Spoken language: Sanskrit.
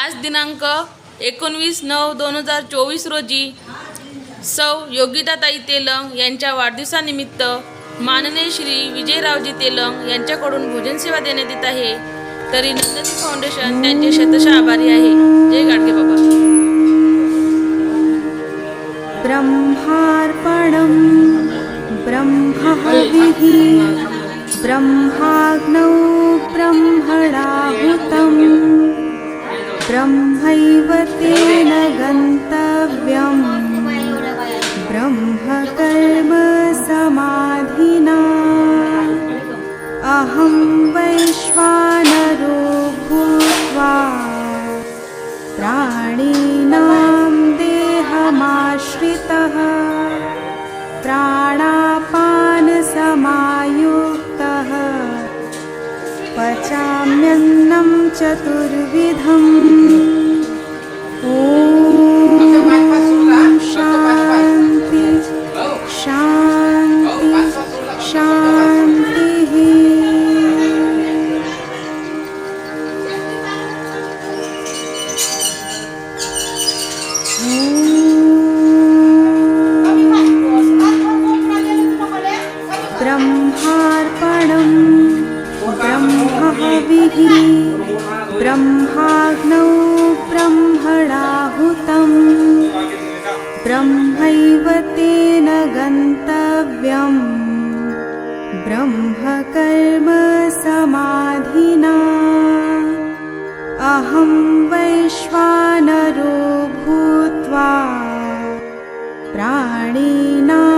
आज दिनांक एकोणवीस नऊ दोन हजार चोवीस रोजी सौ योगिताताई तेलंग यांच्या वाढदिवसानिमित्त माननीय श्री विजयरावजी तेलंग यांच्याकडून भोजन सेवा देण्यात येत आहे. तरी नंदनी फाउंडेशन त्यांचे शतशः आभारी आहे. जय गाडगे बाबा. ब्रह्मार्पणं ब्रह्महविः ब्रह्माग्नौ ब्रह्मणाहु ब्रह्मैव तेन गन्तव्यम्। ब्रह्मकर्म समाधिना। अहं वैश्वानरो भूत्वा प्राणिनां देहमाश्रितः। प्राणापानसमायुक्तः पचाम्यन्नं चतुर्विधम्। ॐ ब्रह्माग्नौ ब्रह्मणाहुतं ब्रह्मैव तेन गन्तव्यम्। ब्रह्मकर्म समाधिना। अहं वैश्वानरो भूत्वा